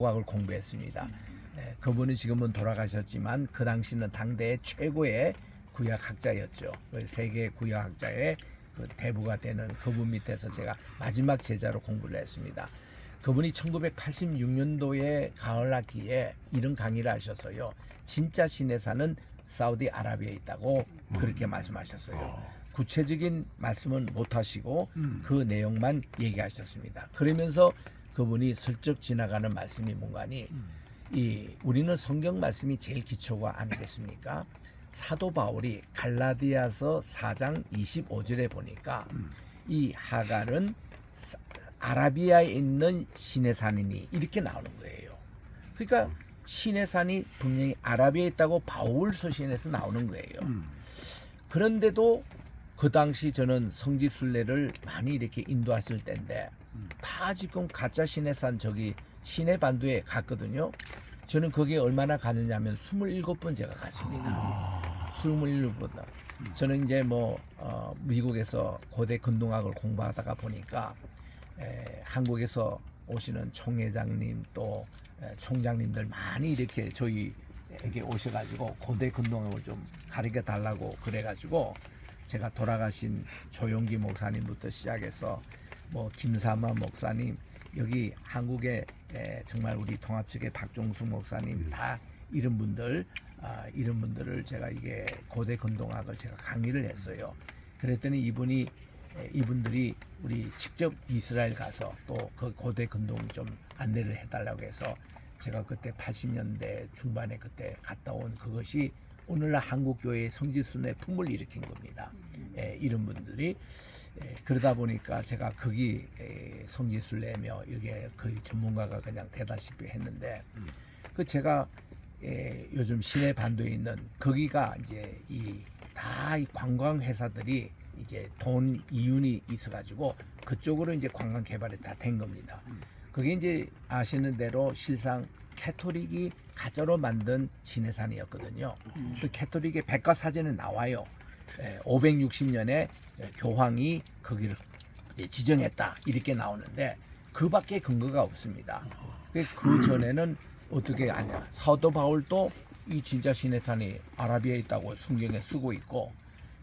국악을 공부했습니다. 예, 그분은 지금은 돌아가셨지만 그 당시는 당대 최고의 구약학자였죠. 그 세계 구약학자의 그 대부가 되는 그분 밑에서 제가 마지막 제자로 공부를 했습니다. 그분이 1986년도에 가을 학기에 이런 강의를 하셨어요. 진짜 신의 산은 사우디 아라비아에 있다고 그렇게 말씀하셨어요. 구체적인 말씀은 못 하시고 그 내용만 얘기하셨습니다. 그러면서 그분이 슬쩍 지나가는 말씀이 뭔가니 이 우리는 성경 말씀이 제일 기초가 아니겠습니까? 사도 바울이 갈라디아서 4장 25절에 보니까 이 하갈은 사- 아라비아에 있는 신의 산이니 이렇게 나오는 거예요. 그러니까 신의 산이 분명히 아라비아에 있다고 바울 서신에서 나오는 거예요. 그런데도 그 당시 저는 성지 순례를 많이 이렇게 인도했을 때인데 다 지금 가짜 신의 산 저기 신의 반도에 갔거든요. 저는 거기에 얼마나 갔느냐면 27번 제가 갔습니다. 27번. 저는 이제 뭐 어, 미국에서 고대 근동학을 공부하다가 보니까 에, 한국에서 오시는 총회장님 또 에, 총장님들 많이 이렇게 저희에게 오셔가지고 고대 근동학을 좀 가르쳐 달라고 그래가지고 제가 돌아가신 조용기 목사님부터 시작해서 뭐 김사마 목사님 여기 한국에 에, 정말 우리 통합 측의 박종수 목사님 다 이런 분들 아, 이런 분들을 제가 이게 고대 근동학을 제가 강의를 했어요. 그랬더니 이분이 에, 이분들이 우리 직접 이스라엘 가서 또 그 고대 근동 좀 안내를 해달라고 해서 제가 그때 80년대 중반에 그때 갔다 온 그것이 오늘날 한국 교회의 성지순례 품을 일으킨 겁니다. 예, 이런 분들이 예, 그러다 보니까 제가 거기 에, 성지순례며 이게 거의 전문가가 그냥 되다시피 했는데 그 제가 예, 요즘 시내 반도에 있는 거기가 이제 이 다 이 관광 회사들이 이제 돈 이윤이 있어가지고 그쪽으로 이제 관광 개발이 다 된 겁니다. 그게 이제 아시는 대로 실상 캐토릭이 가짜로 만든 시내산이었거든요. 그 캐토릭의 백과사전에 나와요. 560년에 교황이 거기를 지정했다 이렇게 나오는데 그밖에 근거가 없습니다. 그- 그 전에는 어떻게 아냐 사도 바울도 이 진짜 시내산이 아라비아에 있다고 성경에 쓰고 있고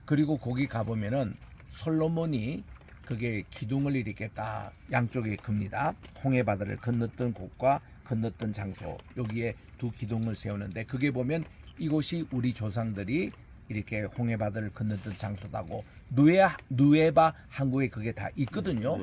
그리고 거기 가보면은 솔로몬이 그게 기둥을 이렇게 딱 양쪽에 큽니다. 홍해 바다를 건넜던 곳과 건넜던 장소 여기에 두 기둥을 세우는데 그게 보면 이곳이 우리 조상들이 이렇게 홍해 바다를 건넜던 장소다고 누에 누에바 항구에 그게 다 있거든요.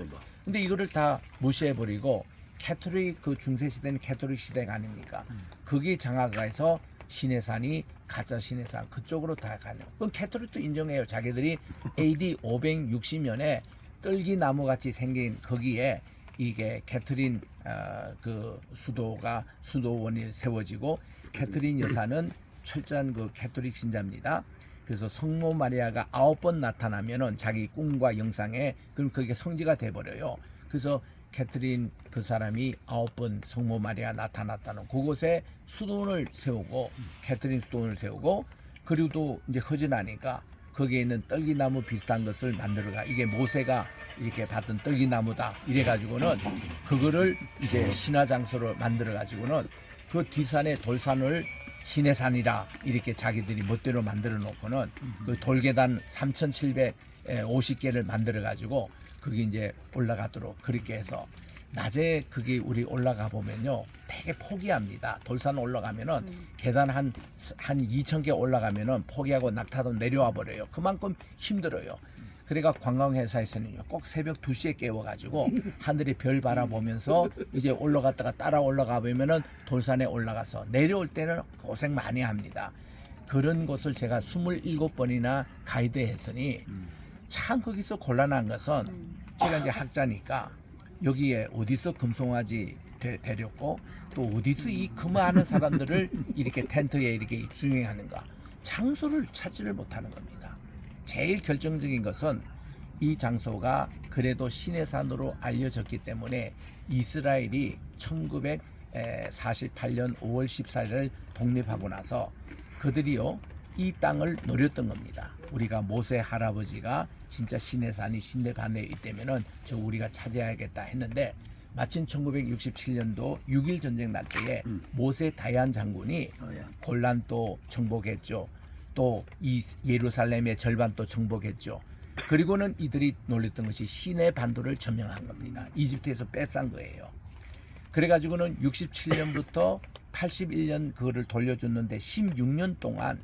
근데 이거를 다 무시해 버리고 캐토릭 그 중세 시대는 캐토릭 시대가 아닙니까? 거기 장악해서 신해산이 가짜 신해산 그쪽으로 다 가는. 그럼 캐토릭도 인정해요. 자기들이 AD 560년에 떨기 나무 같이 생긴 거기에 이게 캐트린 어, 그 수도가 수도원이 세워지고 캐트린 여사는 철저한 그 캐토릭 신자입니다. 그래서 성모 마리아가 아홉 번 나타나면은 자기 꿈과 영상에 그럼 그게 성지가 돼 버려요. 그래서 캐트린 그 사람이 아홉 번 성모 마리아 나타났다는 그곳에 수도원을 세우고 캐트린 수도원을 세우고 그리고 또 이제 허전하니까 거기에 있는 떨기나무 비슷한 것을 만들어가 이게 모세가 이렇게 받던 떨기나무다. 이래 가지고는 그거를 이제 신화 장소로 만들어 가지고는 그 뒷산에 돌산을 신의 산이라 이렇게 자기들이 멋대로 만들어 놓고는 그 돌계단 3,750개를 만들어 가지고 그게 이제 올라가도록 그렇게 해서 낮에 그게 우리 올라가 보면요 되게 포기합니다. 돌산 올라가면은 계단 한한 2천 개 올라가면은 포기하고 낙타도 내려와 버려요. 그만큼 힘들어요. 그러니까 관광회사에서는요 꼭 새벽 2시에 깨워가지고 하늘에 별 바라보면서 이제 올라갔다가 따라 올라가 보면은 돌산에 올라가서 내려올 때는 고생 많이 합니다. 그런 곳을 제가 27번이나 가이드했으니 참 거기서 곤란한 것은 제가 이제 학자니까 여기에 어디서 금송아지 데, 데렸고 또 어디서 이 금화하는 사람들을 이렇게 텐트에 이렇게 입수행하는가 장소를 찾지를 못하는 겁니다. 제일 결정적인 것은 이 장소가 그래도 신의 산으로 알려졌기 때문에 이스라엘이 1948년 5월 14일을 독립하고 나서 그들이요 이 땅을 노렸던 겁니다. 우리가 모세 할아버지가 진짜 신의 산이 신의 반에 있다면은 저 우리가 차지해야겠다 했는데 마침 1967년도 6.1 전쟁 날 때에 음. 모세 다얀 장군이 어, 예. 골란 또 정복했죠. 또 이 예루살렘의 절반 또 정복했죠. 그리고는 이들이 놀랬던 것이 시내 반도를 점령한 겁니다. 이집트에서 뺏산 거예요. 그래가지고는 67년부터 81년 그거를 돌려줬는데 16년 동안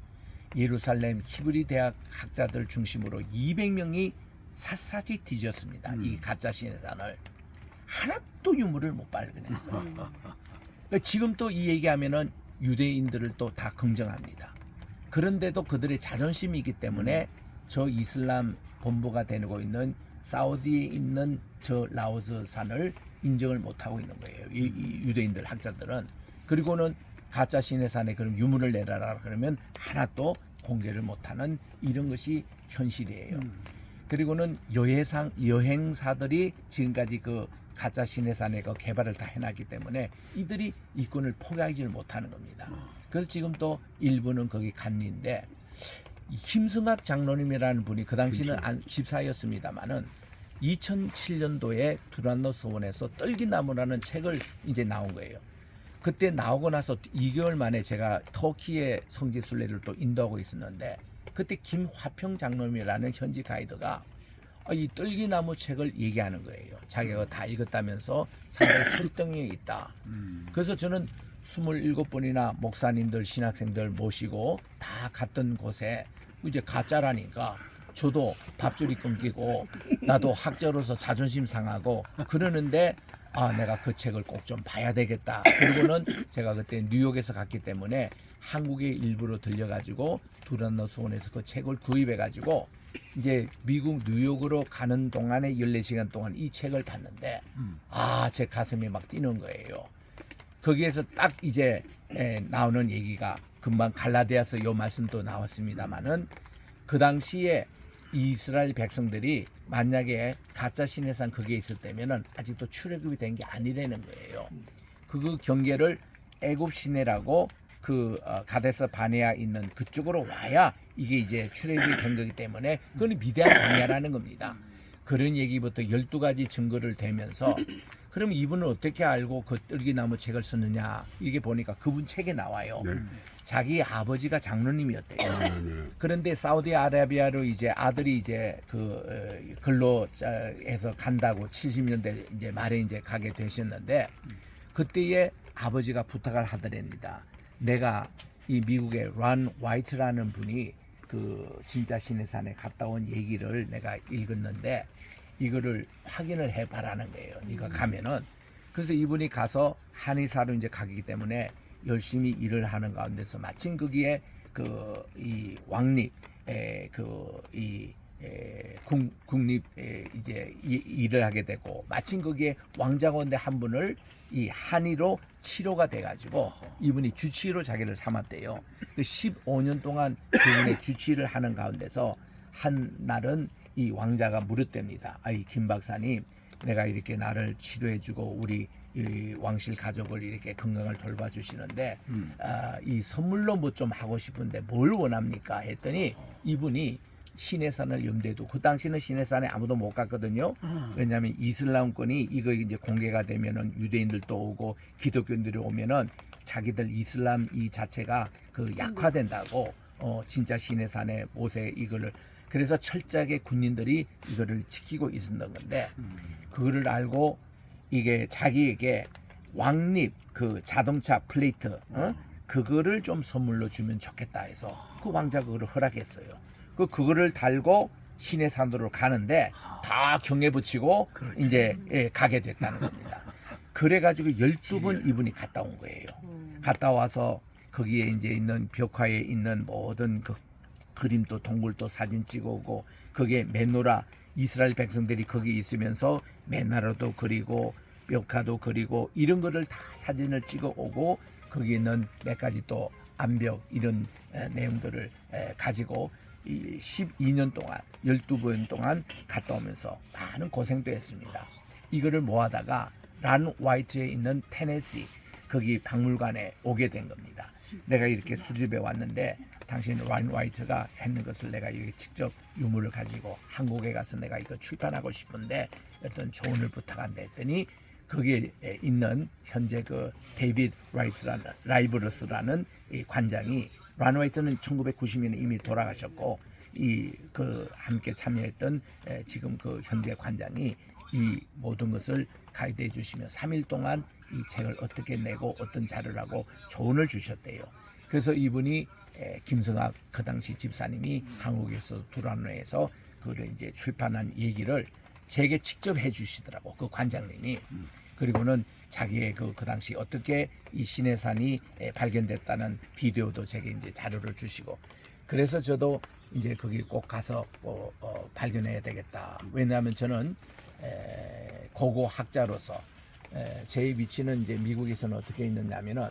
예루살렘 히브리 대학 학자들 중심으로 200명이 샅샅이 뒤졌습니다. 이 가짜 신의 산을 하나도 유물을 못 발견했어요. 그러니까 지금 또 이 얘기하면은 유대인들을 또 다 긍정합니다. 그런데도 그들의 자존심이 있기 때문에 저 이슬람 본부가 되고 있는 사우디에 있는 저 라오스 산을 인정을 못 하고 있는 거예요. 이, 이 유대인들 학자들은 그리고는 가짜 신의 산에 그럼 유물을 내라라 그러면 하나도 공개를 못하는 이런 것이 현실이에요. 그리고는 여행상 여행사들이 지금까지 그 가짜 신의 산의 그 개발을 다 해놨기 때문에 이들이 이권을 포기하지를 못하는 겁니다. 그래서 지금 또 일부는 거기 이 김승학 장로님이라는 분이 그 당시는 안, 집사였습니다마는 2007년도에 두란노 서원에서 떨기나무라는 책을 이제 나온 거예요. 그때 나오고 나서 2개월 만에 제가 터키의 성지 순례를 또 인도하고 있었는데 그때 김화평 장로님이라는 현지 가이드가 아, 이 떨기나무 책을 얘기하는 거예요. 자기가 다 읽었다면서 상당히 설득력이 있다. 그래서 저는 27번이나 목사님들, 신학생들 모시고 다 갔던 곳에 이제 가짜라니까 저도 밥줄이 끊기고 나도 학자로서 자존심 상하고 그러는데 아 내가 그 책을 꼭 좀 봐야 되겠다. 그리고는 제가 그때 뉴욕에서 갔기 때문에 한국에 일부러 들려가지고 두란노 수원에서 그 책을 구입해가지고 이제 미국 뉴욕으로 가는 동안에 14시간 동안 이 책을 봤는데 아 제 가슴이 막 뛰는 거예요. 거기에서 딱 이제 에, 나오는 얘기가 금방 갈라디아서 요 말씀도 나왔습니다마는 그 당시에 이스라엘 백성들이 만약에 가짜 신의 산 거기에 있을 때면은 아직도 출애굽이 된 게 아니라는 거예요. 그 경계를 애굽 시내라고 그 어, 가데스 바네아 있는 그쪽으로 와야 이게 이제 출애굽이 된 거기 때문에 그건 위대한 광야라는 겁니다. 그런 얘기부터 12가지 증거를 대면서 그럼 이분은 어떻게 알고 그 뜰기나무 책을 썼느냐 이게 보니까 그분 책에 나와요. 네. 자기 아버지가 장로님이었대요. 아, 네. 그런데 사우디아라비아로 이제 아들이 이제 그 어, 근로에서 간다고 70년대 이제 말에 이제 가게 되셨는데 그때에 아버지가 부탁을 하더랍니다. 내가 이 미국의 란 화이트라는 분이 그 진짜 신의 산에 갔다 온 얘기를 내가 읽었는데 이거를 확인을 해봐라는 거예요. 네가 가면은 그래서 이분이 가서 한의사로 이제 가기 때문에 열심히 일을 하는 가운데서 마침 거기에 그 이 왕립 그이 국립 에, 이제 이, 일을 하게 되고 마침 거기에 왕자건대 한 분을 이 한의로 치료가 돼가지고 이분이 주치의로 자기를 삼았대요. 그 15년 동안 그분의 주치의를 하는 가운데서 한 날은 이 왕자가 물었답니다. 아이 김 박사님, 내가 이렇게 나를 치료해주고 우리 이 왕실 가족을 이렇게 건강을 돌봐주시는데 아, 이 선물로 뭐 좀 하고 싶은데 뭘 원합니까? 했더니 이분이 시내산을 염두에 두고 그 당시는 시내산에 아무도 못 갔거든요. 왜냐하면 이슬람권이 이거 이제 공개가 되면은 유대인들도 오고 기독교인들이 오면은 자기들 이슬람 이 자체가 그 약화된다고 어 진짜 시내산에 모세 이거를 그래서 철저하게 군인들이 이거를 지키고 있었던 건데 그거를 알고 이게 자기에게 왕립 그 자동차 플레이트 어? 그거를 좀 선물로 주면 좋겠다 해서 그 왕자 그거를 허락했어요. 그 그거를 달고 시내 산으로 가는데 다 경에 붙이고 이제 예, 가게 됐다는 겁니다. 그래가지고 12번 이분이 갔다 온 거예요. 갔다 와서 거기에 이제 있는 벽화에 있는 모든 그 그림도 동굴도 사진 찍어오고 거기에 메노라 이스라엘 백성들이 거기 있으면서 메나라도 그리고 벽화도 그리고 이런 거를 다 사진을 찍어오고 거기 있는 몇 가지 또 암벽 이런 에, 내용들을 에, 가지고 이 12년 동안 12번 동안 갔다 오면서 많은 고생도 했습니다. 이거를 모아다가 란 화이트에 있는 테네시 거기 박물관에 오게 된 겁니다. 내가 이렇게 수집해 왔는데 당신 란 화이트가 했는 것을 내가 이렇게 직접 유물을 가지고 한국에 가서 내가 이거 출판하고 싶은데 어떤 조언을 부탁한다 했더니 거기에 있는 현재 그 데이비드 라이스라는 라이브러스라는 이 관장이 란웨이트는 1990년에 이미 돌아가셨고 이 그 함께 참여했던 에, 지금 그 현재 관장이 이 모든 것을 가이드해 주시며 3일 동안 이 책을 어떻게 내고 어떤 자료라고 조언을 주셨대요. 그래서 이분이 에, 김성학 그 당시 집사님이 한국에서 두란노에서 그를 이제 출판한 얘기를 제게 직접 해주시더라고 그 관장님이. 그리고는 자기의 그, 그 당시 어떻게 이 신해산이 에, 발견됐다는 비디오도 제게 이제 자료를 주시고. 그래서 저도 이제 거기 꼭 가서 어, 어, 발견해야 되겠다. 왜냐하면 저는 에, 고고 학자로서 에, 제 위치는 이제 미국에서는 어떻게 있느냐면은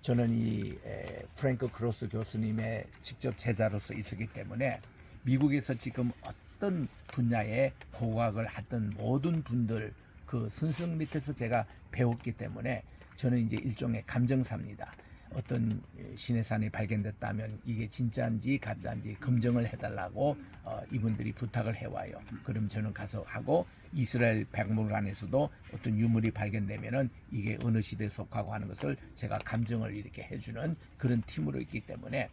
저는 이 에, 프랭크 크로스 교수님의 직접 제자로서 있었기 때문에 미국에서 지금 어떤 분야의 고고학을 하던 모든 분들 그 스승 밑에서 제가 배웠기 때문에 저는 이제 일종의 감정사입니다. 어떤 신의 산이 발견됐다면 이게 진짜인지 가짜인지 검증을 해달라고 어, 이분들이 부탁을 해와요. 그럼 저는 가서 하고 이스라엘 백물관에서도 어떤 유물이 발견되면은 이게 어느 시대에 속하고 하는 것을 제가 감정을 이렇게 해주는 그런 팀으로 있기 때문에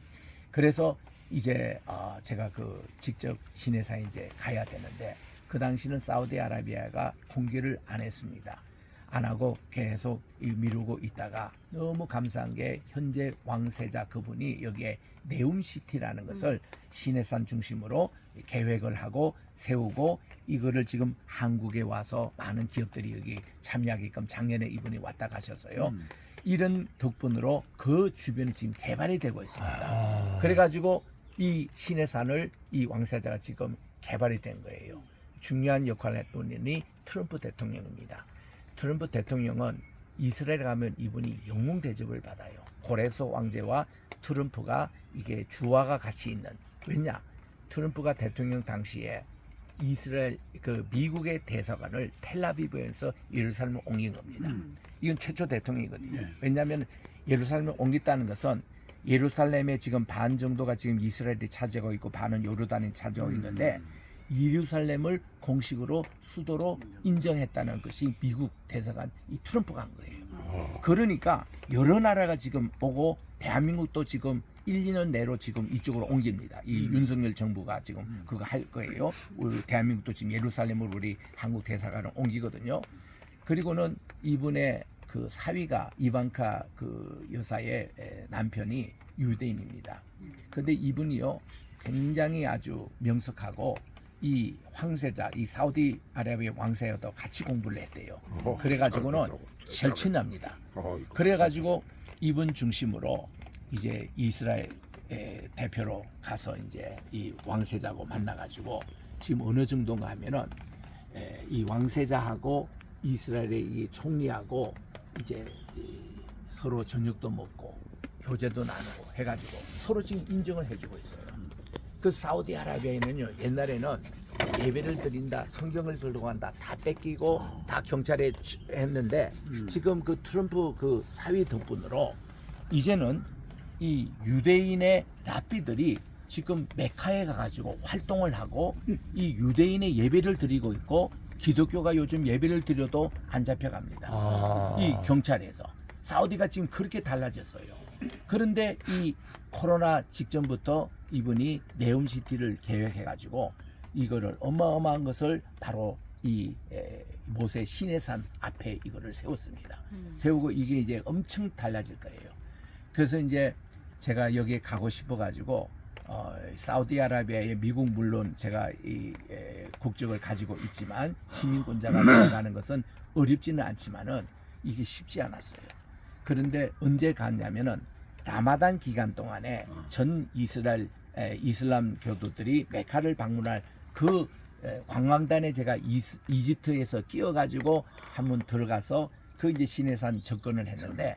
그래서 이제 어, 제가 그 직접 시내사에 이제 가야 되는데 그 당시는 사우디아라비아가 공개를 안 했습니다. 안 하고 계속 이 미루고 있다가 너무 감사한 게 현재 왕세자 그분이 여기에 네움시티라는 것을 시내산 중심으로 계획을 하고 세우고 이거를 지금 한국에 와서 많은 기업들이 여기 참여하게끔 작년에 이분이 왔다 가셨어요. 이런 덕분으로 그 주변이 지금 개발이 되고 있습니다. 그래가지고 이 신해산을 이 왕세자가 지금 개발이 된 거예요. 중요한 역할을 했던 분이 트럼프 대통령입니다. 트럼프 대통령은 이스라엘 가면 이분이 영웅 대접을 받아요. 고레스 왕제와 트럼프가 이게 주화가 같이 있는 왜냐? 트럼프가 대통령 당시에 이스라엘 그 미국의 대사관을 텔라비브에서 예루살렘을 옮긴 겁니다. 이건 최초 대통령이거든요. 왜냐하면 예루살렘을 옮겼다는 것은 예루살렘의 지금 반 정도가 지금 이스라엘이 차지하고 있고 반은 요르단이 차지하고 있는데 예루살렘을 공식으로 수도로 인정했다는 것이 미국 대사관 이 트럼프가 한 거예요. 그러니까 여러 나라가 지금 오고 대한민국도 지금 1, 2년 내로 지금 이쪽으로 옮깁니다. 이 윤석열 정부가 지금 그거 할 거예요. 우리 대한민국도 지금 예루살렘으로 우리 한국 대사관을 옮기거든요. 그리고는 이분의 그 사위가 이방카 그 여사의 에, 남편이 유대인입니다. 근데 이분이요 굉장히 아주 명석하고 이 황세자 이 사우디 아라비아 왕세자도 같이 공부를 했대요. 어, 그래가지고는 절친합니다. 어이구. 그래가지고 이분 중심으로 이제 이스라엘 의 대표로 가서 이제 이 왕세자하고 만나가지고 지금 어느 정도인가 하면은 에, 이 왕세자하고 이스라엘의 이 총리하고 이제 이 서로 저녁도 먹고 교제도 나누고 해가지고 서로 지금 인정을 해주고 있어요. 그 사우디아라비아에는요 옛날에는 예배를 드린다 성경을 들고 간다 다 뺏기고 다 경찰에 주- 했는데 지금 그 트럼프 그 사위 덕분으로 이제는 이 유대인의 랍비들이 지금 메카에 가가지고 활동을 하고 이 유대인의 예배를 드리고 있고 기독교가 요즘 예배를 드려도 안 잡혀갑니다. 아. 이 경찰에서 사우디가 지금 그렇게 달라졌어요. 그런데 이 코로나 직전부터 이분이 네옴시티를 계획해가지고 이거를 어마어마한 것을 바로 이 에, 모세 시내산 앞에 이거를 세웠습니다. 세우고 이게 이제 엄청 달라질 거예요. 그래서 이제 제가 여기에 가고 싶어가지고 어, 사우디아라비아의 미국 물론 제가 이 에, 국적을 가지고 있지만 시민권자가 들어가는 것은 어렵지는 않지만은 이게 쉽지 않았어요. 그런데 언제 갔냐면은 라마단 기간 동안에 전 이스라엘 에, 이슬람 교도들이 메카를 방문할 그 에, 관광단에 제가 이집트에서 끼어가지고 한번 들어가서 그 이제 시내산 접근을 했는데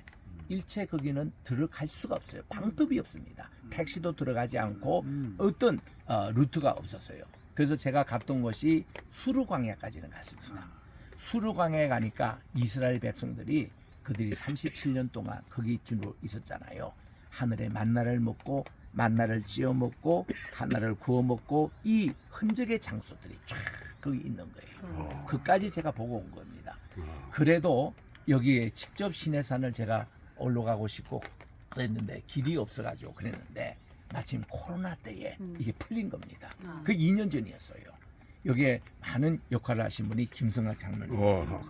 일체 거기는 들어갈 수가 없어요. 방법이 없습니다. 택시도 들어가지 않고 어떤 어, 루트가 없었어요. 그래서 제가 갔던 곳이 수르 광야까지는 갔습니다. 수르 광야에 가니까 이스라엘 백성들이 그들이 37년 동안 거기 주로 있었잖아요. 하늘의 만나를 먹고 만나를 찌어 먹고 하나를 구워 먹고 이 흔적의 장소들이 쫙 거기 있는 거예요. 그까지 제가 보고 온 겁니다. 그래도 여기에 직접 신해산을 제가 올라가고 싶고 그랬는데 길이 없어가지고 그랬는데 마침 코로나 때에 이게 풀린 겁니다. 그 2년 전이었어요. 여기에 많은 역할을 하신 분이 김성학 장로님. 어,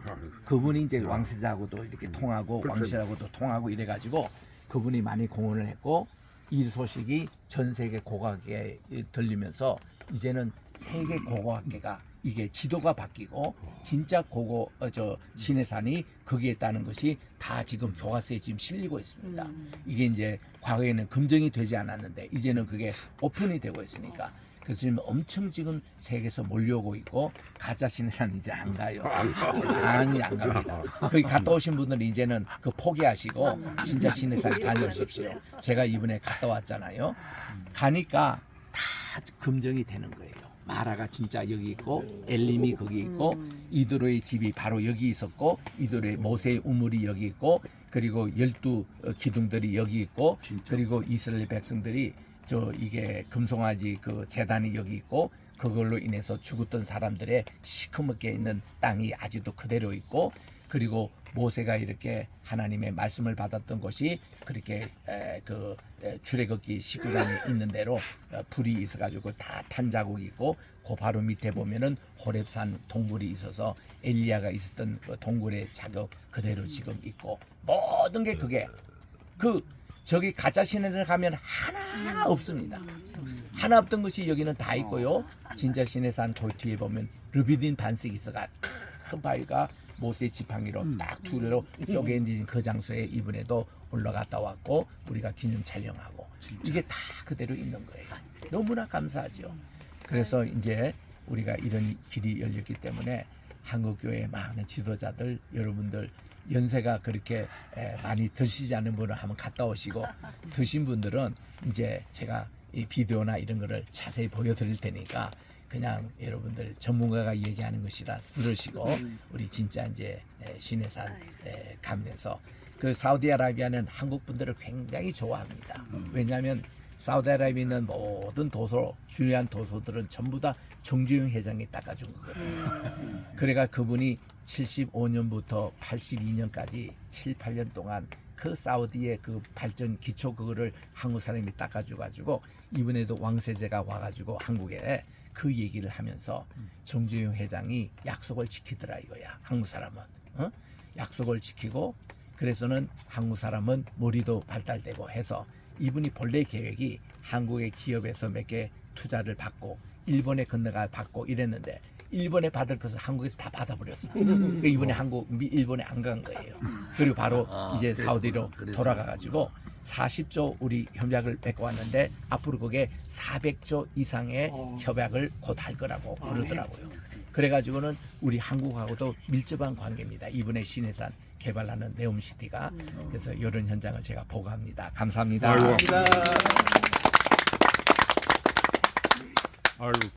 그분이 이제 왕세자하고도 이렇게 통하고 그렇죠. 왕실하고도 통하고 이래가지고 그분이 많이 공헌을 했고 이 소식이 전 세계 고고학계에 들리면서 이제는 세계 고고학계가 이게 지도가 바뀌고 진짜 고고 어, 저 신해산이 거기에 있다는 것이 다 지금 교과서에 지금 실리고 있습니다. 이게 이제 과거에는 금정이 되지 않았는데 이제는 그게 오픈이 되고 있으니까 그래서 지금 엄청 지금 세계에서 몰려오고 있고 가짜 신해산 이제 안 가요. 많이 안 갑니다. 거기 갔다 오신 분들은 이제는 그 포기하시고 진짜 신해산 다녀오십시오. 제가 이번에 갔다 왔잖아요. 가니까 다 금정이 되는 거예요. 마라가 진짜 여기 있고 엘림이 거기 있고 이도로의 집이 바로 여기 있었고 이도로의 모세의 우물이 여기 있고 그리고 열두 어, 기둥들이 여기 있고 그리고 이스라엘 백성들이 저 이게 금송아지 그 재단이 여기 있고 그걸로 인해서 죽었던 사람들의 시커멓게 있는 땅이 아직도 그대로 있고 그리고 모세가 이렇게 하나님의 말씀을 받았던 것이 그렇게 에, 그 에, 출애굽기 19장에 있는 대로 어, 불이 있어가지고 다 탄 자국이 있고 그 바로 밑에 보면은 호렙산 동굴이 있어서 엘리야가 있었던 그 동굴의 자국 그대로 지금 있고 모든 게 그게 그 저기 가짜 신에를 가면 하나 없습니다. 하나 없던 것이 여기는 다 있고요. 진짜 신해산 돌 뒤에 보면 르비딘 있어가 큰 바위가 모세 지팡이로 딱 둘로 쪼개진 그 장소에 이번에도 올라갔다 왔고 우리가 기념 촬영하고 이게 다 그대로 있는 거예요. 너무나 감사하죠. 그래서 이제 우리가 이런 길이 열렸기 때문에 한국 교회 많은 지도자들 여러분들 연세가 그렇게 에, 많이 드시지 않은 분은 한번 갔다 오시고 드신 분들은 이제 제가 이 비디오나 이런 거를 자세히 보여드릴 테니까 그냥 여러분들 전문가가 얘기하는 것이라 들으시고 우리 진짜 이제 에, 신해산 에, 가면서 그 사우디아라비아는 한국 분들을 굉장히 좋아합니다. 왜냐하면 사우디아라비아에 있는 모든 도서 중요한 도서들은 전부 다 정주영 회장이 닦아준 거거든요. 그래가 그분이 75년부터 82년까지 7, 8년 동안 그 사우디의 그 발전 기초 그거를 한국 사람이 닦아줘 가지고 이번에도 왕세제가 와가지고 한국에 그 얘기를 하면서 정주영 회장이 약속을 지키더라 이거야 한국 사람은 어? 약속을 지키고 그래서는 한국 사람은 머리도 발달되고 해서 이분이 본래 계획이 한국의 기업에서 몇 개 투자를 받고 일본에 건너가 받고 이랬는데 일본에 받을 것을 한국에서 다 받아버렸어. 그러니까 이번에 한국 미- 일본에 안 간 거예요. 그리고 바로 이제 사우디로 돌아가가지고 40조 우리 협약을 맺고 왔는데 앞으로 그게 400조 이상의 협약을 곧 할 거라고 그러더라고요. 그래가지고는 우리 한국하고도 밀접한 관계입니다. 이번에 신해산 개발하는 네옴시티가 그래서 이런 현장을 제가 보고합니다. 감사합니다. 아이고. 아이고